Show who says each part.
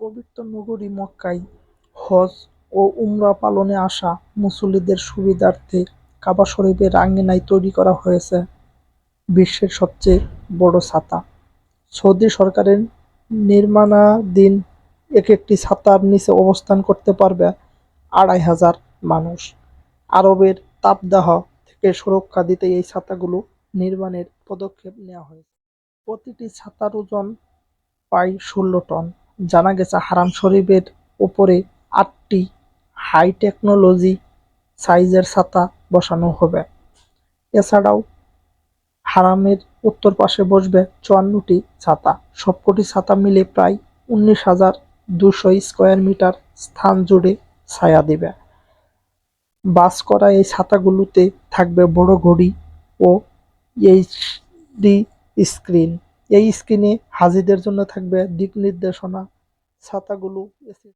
Speaker 1: পবিত্র নগরী মক্কায় হজ ও উমরা পালনে আসা মুসল্লিদের সুবিধার্থে কাবা শরীফের আঙিনায় তৈরি করা হয়েছে বিশ্বের সবচেয়ে বড় ছাতা। সৌদি সরকারের নির্মাণাধীন এক-একটি ছাতার নিচে অবস্থান করতে পারবে আড়াই হাজার মানুষ। আরবের তাপদাহ থেকে সুরক্ষা দিতে এই ছাতাগুলো নির্মাণের পদক্ষেপ নেওয়া হয়েছে। প্রতিটি ছাতার ওজন প্রায় ষোলো টন। জানা গেছে হারাম শরীফের ওপরে আটটি হাই টেকনোলজি সাইজের ছাতা বসানো হবে। এছাড়াও হারামের উত্তর পাশে বসবে চুয়ান্নটি ছাতা। সবকটি ছাতা মিলে প্রায় উনিশ হাজার দুশো স্কোয়ার মিটার স্থান জুড়ে ছায়া দেবে। বাস করা এই ছাতাগুলোতে থাকবে বড় ঘড়ি ও এইচডি স্ক্রিন। এই স্ক্রিনে হাজিদের জন্য থাকবে দিক নির্দেশনা ছাতাগুলো এসি